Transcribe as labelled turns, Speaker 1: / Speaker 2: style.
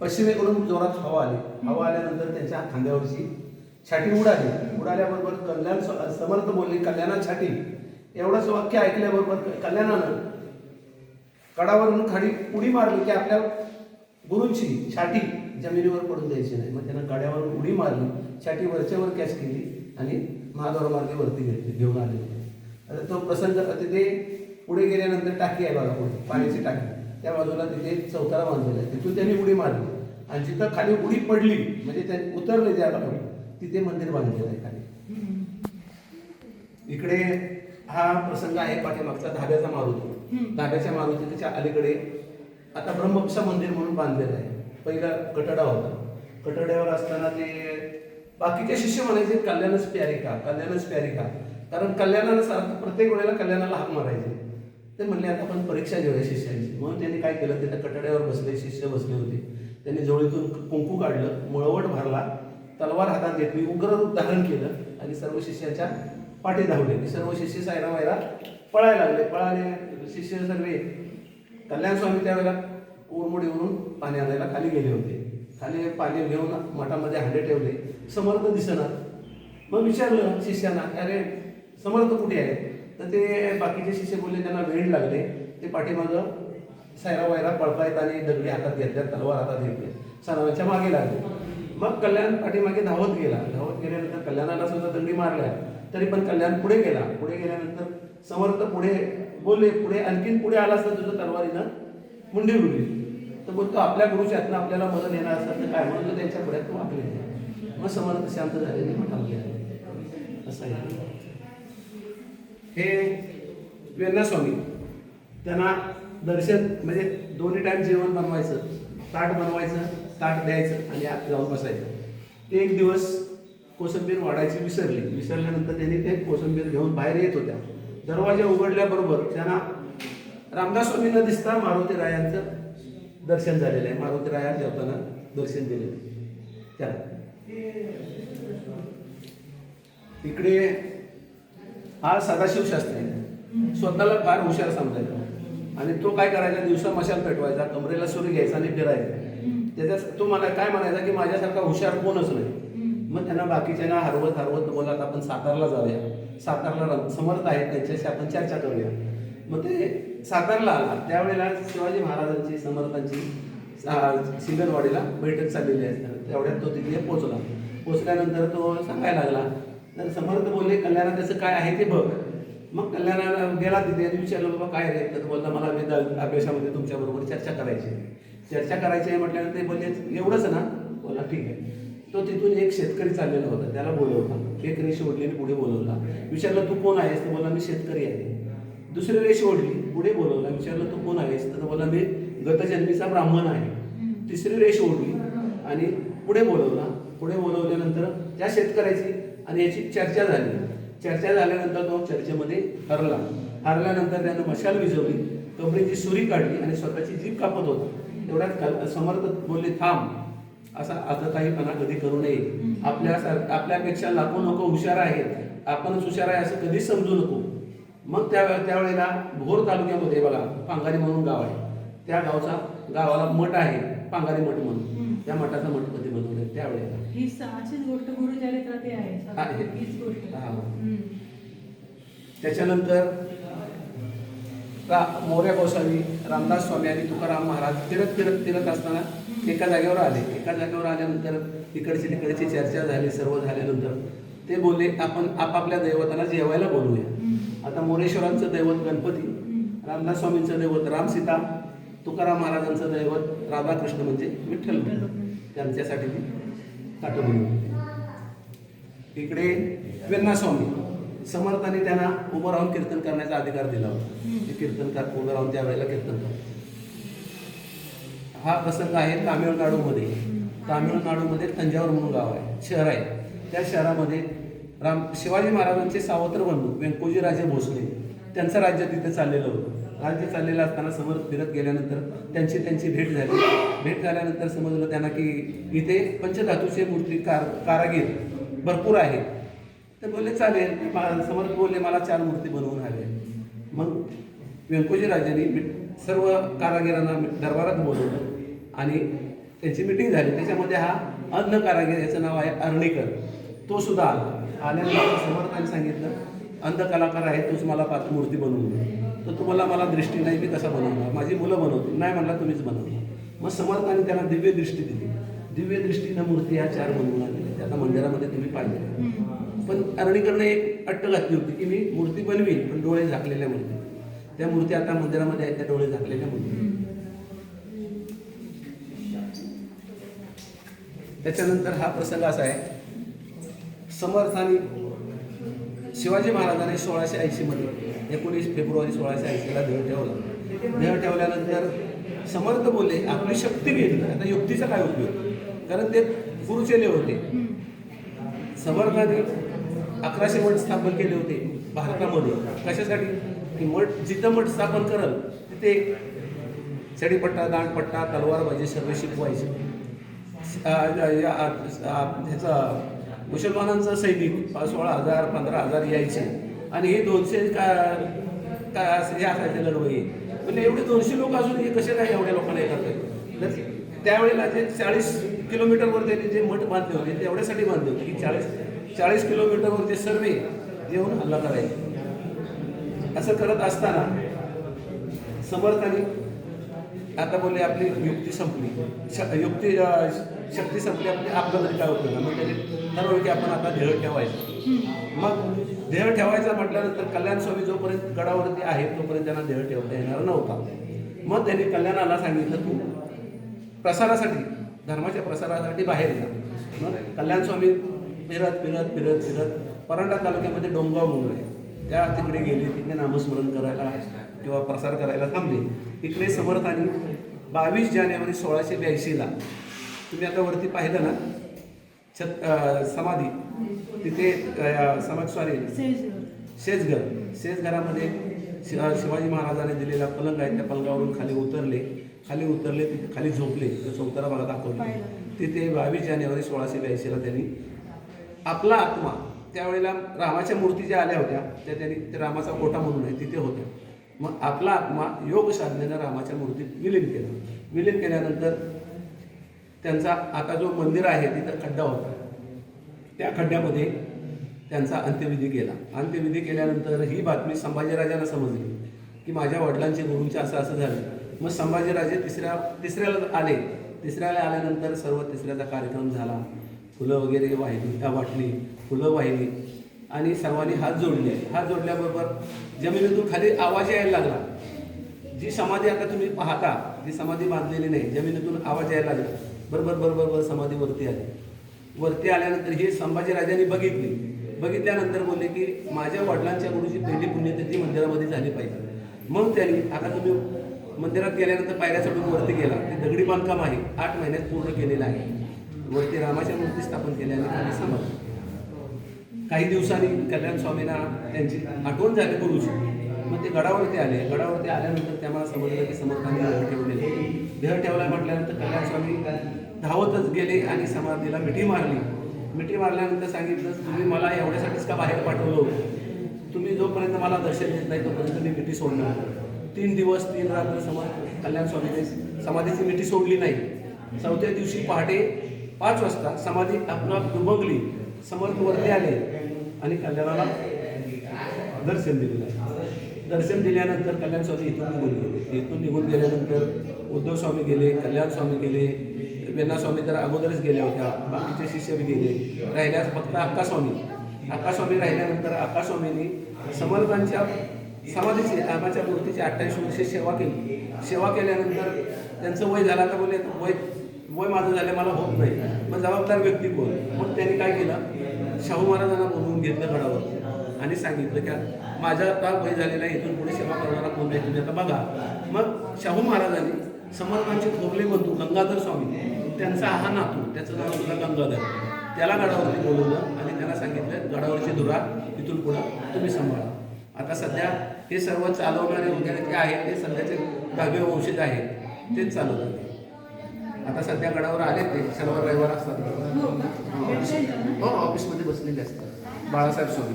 Speaker 1: पश्चिमेकडून जोरात हवा आली. हवा आल्यानंतर त्यांच्या खांद्यावरची छाटी उडाली. उडाल्याबरोबर कल्याण समर्थ बोलली कल्याणा छाटी एवढंच वाक्य ऐकल्याबरोबर कल्याणानं कडावरून खाडी उडी मारली की आपल्या गुरूंची छाटी जमिनीवर पडून द्यायची नाही. मग त्यानं कड्यावर उडी मारली छाटी वरच्यावर कॅच केली आणि महाद्वार मार्गे वरती घेतली घेऊन आले. आता तो प्रसंग ते तिथे पुढे गेल्यानंतर टाकी आहे बघा पुढे पाण्याची टाकी. त्या बाजूला तिथे चौथारा बांधलेला आहे. तिथून त्यांनी उडी मारली. आणि जिथं खाली उडी पडली म्हणजे ते उतरले त्या तिथे मंदिर बांधलेलं आहे खाली. इकडे हा प्रसंग आहे पाठीमागचा धाब्याचा मारुती. धाब्याच्या मारुतीच्या अलीकडे आता ब्रह्मपक्ष मंदिर म्हणून बांधलेलं आहे. पहिला कटडा होता. कटड्यावर असताना ते बाकीचे शिष्य म्हणायचे कल्याणच प्यारिका कल्याणच प्यारिका. कारण कल्याणाला सारखं प्रत्येक वेळेला कल्याणाला हाक मारायचे. ते म्हणले आता आपण परीक्षा घेऊया शिष्यांची. म्हणून त्यांनी काय केलं तिथं कटड्यावर बसले शिष्य बसले होते. त्यांनी जवळीतून कुंकू काढलं मळवट भरला तलवार हातात घेतली उग्र रूप धारण केलं आणि सर्व शिष्याच्या पाठी धावले. सर्व शिष्य सायरा वायरा पळायला लागले. पळाले शिष्य सर्वे कल्याण स्वामी त्यावेळेला उरमुडीवरून पाणी आणायला खाली गेले होते. खाली पाणी घेऊन मठामध्ये हांडे ठेवले. समर्थ दिसणार. मग विचारलं शिष्यांना अरे समर्थ कुठे आहे? तर ते बाकीचे शिष्य बोलले त्यांना वेळ लागले. ते पाठीमागं सायरा वायरा पळपायत आणि दगडी हातात घेतल्या तलवार हातात घेतले सणाच्या मागे लागले. मग कल्याण पाठीमागे धावत गेला. धावत गेल्यानंतर कल्याणाला सुद्धा दंडी मारल्या. तरी पण कल्याण पुढे गेला. पुढे गेल्यानंतर समर्थ पुढे बोलले पुढे आणखीन पुढे आला असता तुझं तलवारीनं मुंडी उडली. तर बोलतो आपल्या गुरुच्या हातनं आपल्याला मदत येणार असतात तर काय? म्हणून त्यांच्या पुढ्यात तो वाकले मग समर्थ शांत झाले आणि असं आहे. हे वेण्णा त्यांना दर्शन म्हणजे दोन्ही टाईम जेवण बनवायचं ताट बनवायचं ताट द्यायचं आणि आत जाऊन बसायचं. ते एक दिवस कोसंबीर वाढायची विसरली. विसरल्यानंतर त्यांनी ते कोसंबीर घेऊन बाहेर येत होत्या. दरवाजा उघडल्याबरोबर त्यांना रामदास स्वामी दिसता मारुती रायांचं दर्शन झालेलं आहे. मारुती राया जेवताना दर्शन दिलेलं त्या त्याला इकडे हा सदाशिव शास्त्री स्वतःला फार हुशार समजायचा. आणि तो काय करायचा? दिवसा मशाल पेटवायचा कमरेला सूर्य घ्यायचा आणि फिरायचा. त्याच्यात तो मला काय म्हणायचा की माझ्यासारखा हुशार कोणच नाही. मग त्यांना बाकीच्यांना हरवत हरवत बोलत आपण सातारला जाऊया. सातारला समर्थ आहेत त्यांच्याशी आपण चर्चा करूया. मग ते सातारला आला. त्यावेळेला शिवाजी महाराजांची समर्थांची सिंगरवाडीला बैठक चाललेली आहे. तेवढ्यात तो तिथे पोचला पोचल्यानंतर तो सांगायला लागला तर समर्थ बोलले कल्याणा त्याचं काय आहे ते बघ. मग कल्याणाला गेला तिथे आणि विचारलं बाबा काय रे तर बोलला मला वेद अभ्यासामध्ये तुमच्याबरोबर चर्चा करायची आहे. चर्चा करायची आहे म्हटल्यानंतर ते बोलले एवढंच ना? बोला ठीक आहे. तो तिथून एक शेतकरी चाललेला होता त्याला बोलवला. एक रेष ओढली आणि पुढे बोलवला. विचारलं तू कोण आहेस? तर बोला मी शेतकरी आहे. दुसरी रेष ओढली पुढे बोलवला. विचारलं तू कोण आहेस? तर बोला मी गतजन्मीचा ब्राह्मण आहे. तिसरी रेष ओढली आणि पुढे बोलवला. पुढे बोलवल्यानंतर त्या शेतकऱ्याची आणि याची चर्चा झाली. चर्चा झाल्यानंतर तो चर्चेमध्ये हरला. हरल्यानंतर त्यानं मशाल विझवली. कबरीची सुरी काढली आणि स्वतःची जीभ कापत होता. तेवढ्यात समर्थ बोलले थांब. असा आतताईपणा कधी करू नये. आपल्या आपल्यापेक्षा लाखो नको हुशार आहेत. आपणच हुशार आहे असं कधीच समजू नको. मग त्या त्यावेळेला भोर तालुक्यामध्ये बघा पांगारी म्हणून गाव आहे. त्या गावचा गावाला मठ आहे पांगारी मठ म्हणून. त्या मठाचा मठ कधी बनवलं त्यावेळेला
Speaker 2: ही अशीच गोष्ट गुरुचरित्रात आहे. हीच गोष्ट.
Speaker 1: त्याच्यानंतर रा मोर्या गोसावी रामदास स्वामी आणि तुकाराम महाराज फिरत फिरत फिरत असताना एका जागेवर आले. एका जागेवर आल्यानंतर इकडची तिकडची चर्चा झाली सर्व झाल्यानंतर ते बोलले आपण आपापल्या दैवताला जेवायला बोलूया आता मोरेश्वरांचं दैवत गणपती रामदास स्वामींचं दैवत रामसीता तुकाराम महाराजांचं दैवत राधाकृष्ण म्हणजे विठ्ठल त्यांच्यासाठी ती ताटं बनवली इकडे वेण्णा स्वामी समर्थाने त्यांना उभं राहून कीर्तन करण्याचा अधिकार दिला होता. ते कीर्तनकार उभं राहून त्यावेळेला कीर्तन करतात. हा प्रसंग आहे तामिळनाडूमध्ये. तामिळनाडूमध्ये तंजावर म्हणून गाव आहे शहर आहे. त्या शहरामध्ये राम शिवाजी महाराजांचे सावत्र बंधू व्यंकोजी राजे भोसले त्यांचं राज्य तिथे चाललेलं होतं. राज्य चाललेलं असताना समोर फिरत गेल्यानंतर त्यांची त्यांची भेट झाली. भेट झाल्यानंतर समजलं त्यांना की इथे पंचधातूचे मूर्तिकार कारागीर भरपूर आहेत. तर बोलले चालेल. समोर बोलले मला चार मूर्ती बनवून हवे मग व्यंकोजी राजांनी मी- सर्व कारागिरांना दरबारात बोलवलं आणि त्यांची मिटिंग झाली. त्याच्यामध्ये हा अन्न कारागीर याचं नाव आहे अर्णीकर तो सुद्धा आला. आल्यानंतर समर्थांनी सांगितलं अंध कलाकार आहे तोच मला पाच मूर्ती बनवून दे. तर तुम्हाला मला दृष्टी नाही मी कसा बनवणार? माझी मुलं बनवतील. नाही म्हणला तुम्हीच बनवणार. मग समर्थाने त्याला दिव्य दृष्टी दिली. दिव्य दृष्टीनं मूर्ती ह्या चार बनवून त्या आता मंदिरामध्ये तुम्ही पाहिजे पण अर्णीकरनं एक अट्ट घातली होती की मी मूर्ती बनवीन पण डोळे झाकलेल्या मूर्ती. त्या मूर्ती आता मंदिरामध्ये आहेत त्या डोळे झाकलेल्या मूर्ती. त्याच्यानंतर हा प्रसंग असा आहे. समर्थाने शिवाजी महाराजांनी सोळाशे ऐंशी मध्ये एकोणीस फेब्रुवारी सोळाशे ऐंशीला देह ठेवला. देह ठेवल्यानंतर समर्थ बोलले आपली शक्ती घेतली आता युक्तीचा काय उपयोग? कारण ते गुरुचेले होते. समर्थाने अकराशे मठ स्थापन केले होते भारतामध्ये. कशासाठी? की मठ जिथं मठ स्थापन करल तिथे चडीपट्टा दांडपट्टा तलवारबाजी सर्व शिकवायचे. ह्याचा मुसलमानांचा सैनिक सोळा हजार पंधरा हजार यायचे. आणि हे दोनशे का का हे असायचे लढवई. म्हणजे एवढे दोनशे लोक असून हे कसे काय एवढ्या लोकांना येतात? त्यावेळेला जे चाळीस किलोमीटरवर त्यांनी जे मठ बांधले होते ते एवढ्यासाठी बांधले होते. की चाळीस चाळीस किलोमीटरवर ते सर्वे येऊन हल्ला करायचे. असं करत असताना समर्थाने आता बोलले आपली युक्ती संपली. श- युक्ती शक्ती संपली आपली आपलं तरी काय उपयोग मग त्याने ठरवलं की आपण आता ध्येय ठेवायचं. मग ध्येय ठेवायचं म्हटल्यानंतर कल्याण स्वामी जोपर्यंत गडावरती आहे तोपर्यंत त्यांना ध्येय ठेवता येणार नव्हता. मग त्यांनी कल्याणाला सांगितलं तू प्रसारासाठी धर्माच्या प्रसारासाठी बाहेर जा मग कल्याण स्वामी फिरत फिरत फिरत फिरत परांडा तालुक्यामध्ये डोंगाव म्हणून आहे. त्या तिकडे गेले तिकडे नामस्मरण करायला किंवा प्रसार करायला थांबले. इकडे समर्थाने बावीस जानेवारी सोळाशे ब्याऐंशीला तुम्ही आता वरती पाहिलं ना? छत समाधी. तिथे समाज सॉरी शेजघर. शेजघरामध्ये शिवाजी महाराजांनी दिलेला पलंग आहे. त्या पलंगावरून खाली उतरले. खाली उतरले तिथे खाली झोपले. तर चौतारा मला दाखवले. तिथे बावीस जानेवारी सोळाशे ब्याऐंशीला त्यांनी आपला आत्मा त्यावेळेला रामाच्या मूर्ती ज्या आल्या होत्या त्या त्यांनी रामाचा कोटा म्हणून आहे तिथे होत्या. मग आपला आत्मा योग साधनेनं रामाच्या मूर्तीत विलीन केला. विलीन केल्यानंतर त्यांचा आता जो मंदिर आहे तिथं खड्डा होता. त्या खड्ड्यामध्ये त्यांचा अंत्यविधी केला. अंत्यविधी केल्यानंतर ही बातमी संभाजीराजांना समजली की माझ्या वडिलांचे गुरूंचे असं असं झालं. मग संभाजीराजे तिसऱ्या तिसऱ्याला आले. तिसऱ्याला आल्यानंतर सर्व तिसऱ्याचा कार्यक्रम झाला. फुलं वगैरे वाहिली अ, वाटली फुलं वाहिली. आणि सर्वांनी हात जोडले. हात जोडल्याबरोबर जमिनीतून खाली आवाज यायला लागला. जी समाधी आता तुम्ही पाहता जी समाधी बांधलेली नाही जमिनीतून आवाज यायला लागला. बरोबर बरोबर बरोबर समाधी वरती आली. वरती आल्यानंतर हे संभाजीराजांनी बघितली. बघितल्यानंतर बोलले की माझ्या वडिलांच्या गुरुची पहिली पुण्यतिथी मंदिरामध्ये झाली पाहिजे. मग त्यांनी आता तुम्ही मंदिरात गेल्यानंतर पायऱ्या चढून वरती गेला. ते दगडी बांधकाम आहे. आठ महिन्यात पूर्ण केलेलं आहे. वरती रामाच्या मूर्ती स्थापन केल्या आणि खाली समाधी. काही दिवसांनी कल्याण स्वामींना त्यांची आठवण झाली गुरुची मग ते गडावरती आले. गडावरती आल्यानंतर त्यांना समजलं की समर्थांनी देह ठेवलेले देह ठेवला म्हटल्यानंतर कल्याण स्वामी धावतच गेले आणि समाधीला मिठी मारली. मिठी मारल्यानंतर सांगितलं तुम्ही मला एवढ्यासाठीच का बाहेर पाठवलं होतं? तुम्ही जोपर्यंत मला दर्शन देत नाही तोपर्यंत मी मिठी सोडणार तीन दिवस तीन रात्र समा कल्याण स्वामीने समाधीची मिठी सोडली नाही. चौथ्या दिवशी पहाटे पाच वाजता समाधी आपणाप दुबगली समर्थ वरती आले. आणि कल्याणाला दर्शन दिलेलं दर्शन दिल्यानंतर कल्याण स्वामी इथून निघून गेले. इथून निघून गेल्यानंतर उद्धव स्वामी गेले कल्याण स्वामी गेले वेण्णा स्वामी तर अगोदरच गेल्या होत्या बाकीचे शिष्य बी गेले. राहिल्यास फक्त अक्का स्वामी. अक्का स्वामी राहिल्यानंतर अक्का स्वामींनी समर्थांच्या समाधीची रामाच्या मूर्तीची अठ्ठावीस वर्षे सेवा केली. सेवा केल्यानंतर त्यांचं वय झालं तर बोलले वय वय माझं झालं मला होत नाही. मग जबाबदार व्यक्ती कोण? मग त्यांनी काय केलं? शाहू महाराजांना बोलवून घेतलं गडावर. आणि सांगितलं की माझ्या आता वय झालेला आहे इथून पुढे सेवा करणारा कोण नाही तुम्ही आता बघा. मग शाहू महाराजांनी समर्थांचे थोरले बंधू गंगाधर स्वामी त्यांचा हा नातू त्याचं नाव होतं गंगाधर. त्याला गडावरती बोलवलं आणि त्याला सांगितलं गडावरची धुरा इथून पुढं तुम्ही सांभाळा. आता सध्या हे सर्व चालवणारे वगैरे जे आहेत ते सध्याचे दहावे वंशज आहेत तेच चालवतात. आता सध्या गडावर आले ते शनिवार रविवार असतात
Speaker 2: हो?
Speaker 1: हो? हो ऑफिसमध्ये बसलेले असतात बाळासाहेब स्वामी